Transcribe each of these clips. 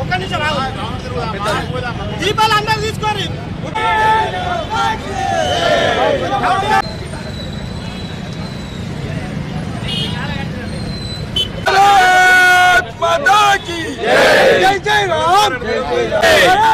ఒక్క నిమిషం దీపాలు అందరూ తీసుకోరు జై జై రామ్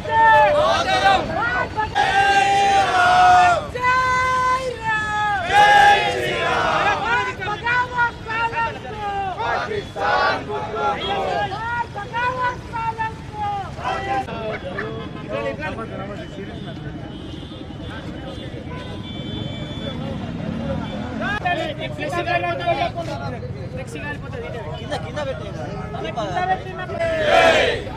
జై జై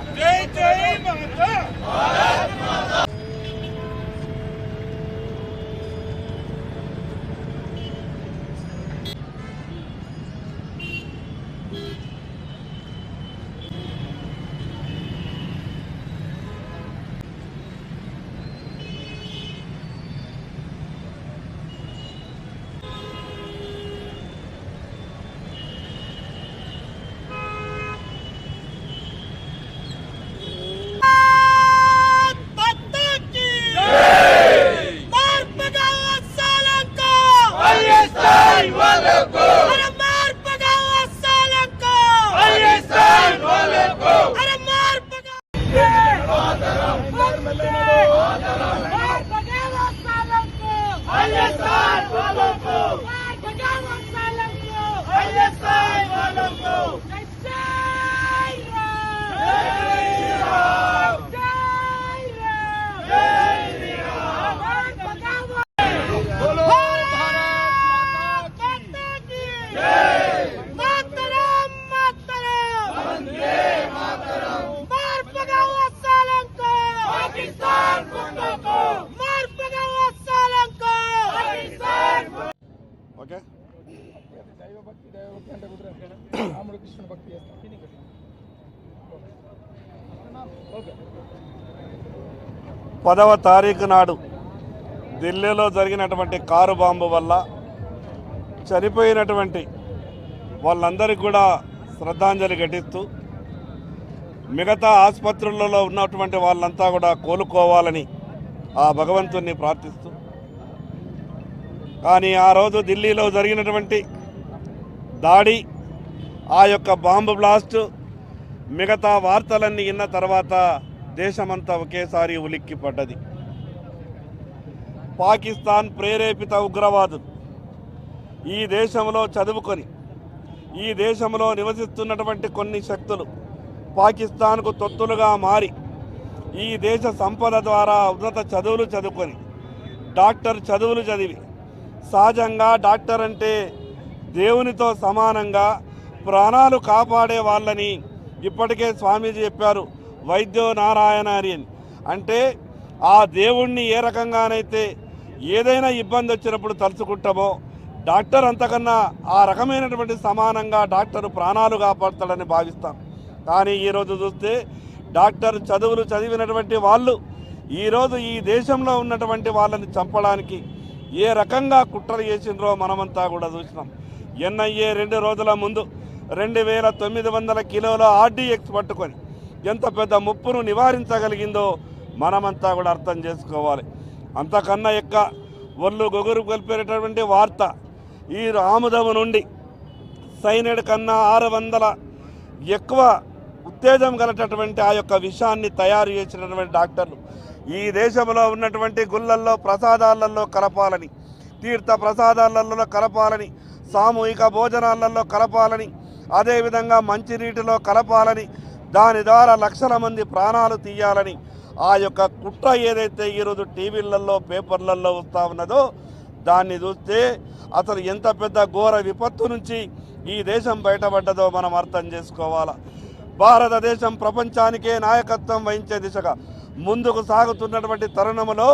ఓకే దైవ భక్తి దైవ భక్తి అంటే కుదరదు రాముడు కృష్ణుడు భక్తి చేస్తాం పదవ తారీఖు నాడు ఢిల్లీలో జరిగినటువంటి కారు బాంబు వల్ల చనిపోయినటువంటి వాళ్ళందరికీ కూడా శ్రద్ధాంజలి ఘటిస్తూ మిగతా ఆసుపత్రులలో ఉన్నటువంటి వాళ్ళంతా కూడా కోలుకోవాలని ఆ భగవంతుణ్ణి ప్రార్థిస్తూ కానీ ఆ రోజు ఢిల్లీలో జరిగినటువంటి దాడి ఆ యొక్క బాంబు బ్లాస్టు మిగతా వార్తలన్నీ విన్న తర్వాత దేశమంతా ఒకేసారి ఉలిక్కి పడ్డది పాకిస్తాన్ ప్రేరేపిత ఉగ్రవాదులు ఈ దేశంలో చదువుకొని ఈ దేశంలో నివసిస్తున్నటువంటి కొన్ని శక్తులు పాకిస్తాన్కు తొత్తులుగా మారి ఈ దేశ సంపద ద్వారా ఉన్నత చదువులు చదువుకొని డాక్టర్ చదువులు చదివి సహజంగా డాక్టర్ అంటే దేవునితో సమానంగా ప్రాణాలు కాపాడే వాళ్ళని ఇప్పటికే స్వామీజీ చెప్పారు వైద్యో నారాయణ అని అని. అంటే ఆ దేవుణ్ణి ఏ రకంగానైతే ఏదైనా ఇబ్బంది వచ్చినప్పుడు తలుచుకుంటామో డాక్టర్ అంతకన్నా ఆ రకమైనటువంటి సమానంగా డాక్టర్ ప్రాణాలు కాపాడతాడని భావిస్తాం కానీ ఈరోజు చూస్తే డాక్టర్ చదువులు చదివినటువంటి వాళ్ళు ఈరోజు ఈ దేశంలో ఉన్నటువంటి వాళ్ళని చంపడానికి ఏ రకంగా కుట్రలు చేసిండ్రో మనమంతా కూడా చూసినాం. ఎన్ఐఏ రెండు రోజుల ముందు రెండు వేల తొమ్మిది వందల కిలోల ఆర్డీఎక్స్ పట్టుకొని ఎంత పెద్ద ముప్పును నివారించగలిగిందో మనమంతా కూడా అర్థం చేసుకోవాలి. అంతకన్నా ఎక్క ఒళ్ళు గొగురు కలిపేటటువంటి వార్త ఈ ఆముదము నుండి సైనడ్ కన్నా ఆరు వందల ఎక్కువ ఉత్తేజం గలటటువంటి ఆ యొక్క విషయాన్ని తయారు చేసినటువంటి డాక్టర్లు. ఈ దేశంలో ఉన్నటువంటి గుళ్ళల్లో ప్రసాదాలలో కలపాలని తీర్థ ప్రసాదాలలో కలపాలని సామూహిక భోజనాలలో కలపాలని అదేవిధంగా మంచినీటిలో కలపాలని దాని ద్వారా లక్షల మంది ప్రాణాలు తీయాలని ఆ యొక్క కుట్ర ఏదైతే ఈరోజు టీవీలలో పేపర్లలో వస్తూ ఉన్నదో దాన్ని చూస్తే అసలు ఎంత పెద్ద ఘోర విపత్తు నుంచి ఈ దేశం బయటపడ్డదో మనం అర్థం చేసుకోవాలా. భారతదేశం ప్రపంచానికే నాయకత్వం వహించే దిశగా ముందుకు సాగుతున్నటువంటి తరుణంలో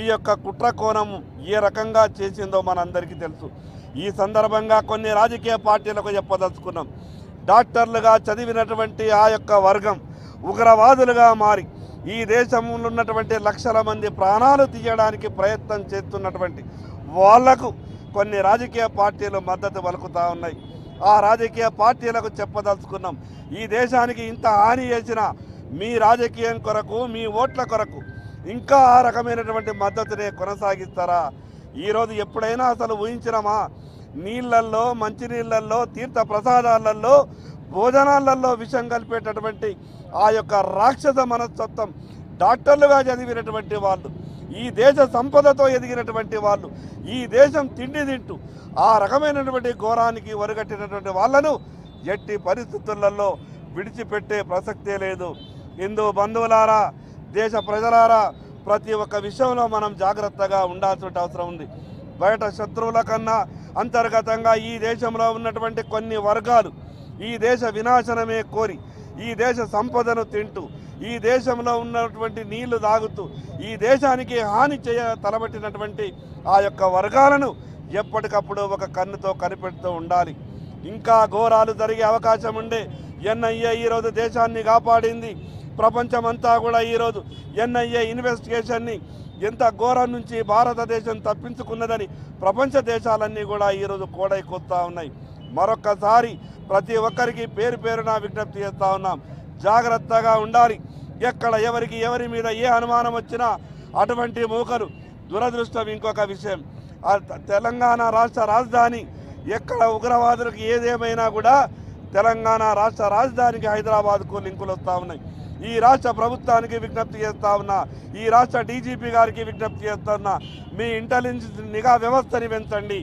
ఈ యొక్క కుట్ర కోణం ఏ రకంగా చేసిందో మనందరికీ తెలుసు. ఈ సందర్భంగా కొన్ని రాజకీయ పార్టీలకు చెప్పదలుచుకున్నాం. డాక్టర్లుగా చదివినటువంటి ఆ యొక్క వర్గం ఉగ్రవాదులుగా మారి ఈ దేశంలో ఉన్నటువంటి లక్షల మంది ప్రాణాలు తీయడానికి ప్రయత్నం చేస్తున్నటువంటి వాళ్ళకు కొన్ని రాజకీయ పార్టీలు మద్దతు పలుకుతా ఉన్నాయి. ఆ రాజకీయ పార్టీలకు చెప్పదలుచుకున్నాం. ఈ దేశానికి ఇంత హాని చేసిన మీ రాజకీయం కొరకు మీ ఓట్ల కొరకు ఇంకా ఆ రకమైనటువంటి మద్దతునే కొనసాగిస్తారా? ఈరోజు ఎప్పుడైనా అసలు ఊహించినామా? నీళ్ళల్లో మంచినీళ్ళల్లో తీర్థ ప్రసాదాలలో భోజనాలలో విషం కలిపేటటువంటి ఆ యొక్క రాక్షస మనస్తత్వం డాక్టర్లుగా చదివినటువంటి వాళ్ళు ఈ దేశ సంపదతో ఎదిగినటువంటి వాళ్ళు ఈ దేశం తిండి తింటూ ఆ రకమైనటువంటి ఘోరానికి వరుగట్టినటువంటి వాళ్ళను ఎట్టి పరిస్థితులలో విడిచిపెట్టే ప్రసక్తే లేదు. హిందూ బంధువులారా దేశ ప్రజలారా ప్రతి ఒక్క విషయంలో మనం జాగ్రత్తగా ఉండాల్సిన అవసరం ఉంది. బయట శత్రువుల కన్నా అంతర్గతంగా ఈ దేశంలో ఉన్నటువంటి కొన్ని వర్గాలు ఈ దేశ వినాశనమే కోరి ఈ దేశ సంపదను తింటూ ఈ దేశంలో ఉన్నటువంటి నీళ్ళు తాగుతూ ఈ దేశానికి హాని చేయ తలబట్టినటువంటి ఆ యొక్క వర్గాలను ఎప్పటికప్పుడు ఒక కన్నుతో కనిపెడుతూ ఉండాలి. ఇంకా ఘోరాలు జరిగే అవకాశం ఉండే ఎన్ఐఏ ఈరోజు దేశాన్ని కాపాడింది. ప్రపంచమంతా కూడా ఈరోజు ఎన్ఐఏ ఇన్వెస్టిగేషన్ని ఎంత ఘోరం నుంచి భారతదేశం తప్పించుకున్నదని ప్రపంచ దేశాలన్నీ కూడా ఈరోజు కోడైకొస్తా ఉన్నాయి. మరొక్కసారి ప్రతి ఒక్కరికి పేరు పేరున విజ్ఞప్తి చేస్తూ ఉన్నాం. జాగ్రత్తగా ఉండాలి. ఎక్కడ ఎవరికి ఎవరి మీద ఏ అనుమానం వచ్చినా అటువంటి మూకరు దురదృష్టం ఇంకొక విషయం. తెలంగాణ రాష్ట్ర రాజధాని ఎక్కడ ఉగ్రవాదులకు ఏదేమైనా కూడా తెలంగాణ రాష్ట్ర రాజధానికి హైదరాబాద్కు లింకులు వస్తూ ఉన్నాయి. ఈ రాష్ట్ర ప్రభుత్వానికి విజ్ఞప్తి చేస్తా ఉన్నా ఈ రాష్ట్ర డీజీపీ గారికి విజ్ఞప్తి చేస్తున్నా మీ ఇంటెలిజెన్స్ నిఘా వ్యవస్థని పెంచండి.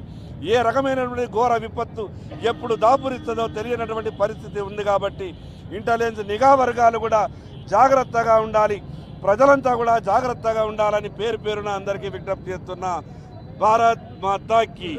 ఏ రకమైనటువంటి ఘోర విపత్తు ఎప్పుడు దాపురిస్తుందో తెలియనటువంటి పరిస్థితి ఉంది కాబట్టి ఇంటెలిజెన్స్ నిఘా వర్గాలు కూడా జాగ్రత్తగా ఉండాలి. ప్రజలంతా కూడా జాగ్రత్తగా ఉండాలని పేరు పేరున అందరికీ విజ్ఞప్తి చేస్తున్నా. భారత్ మాతాకి.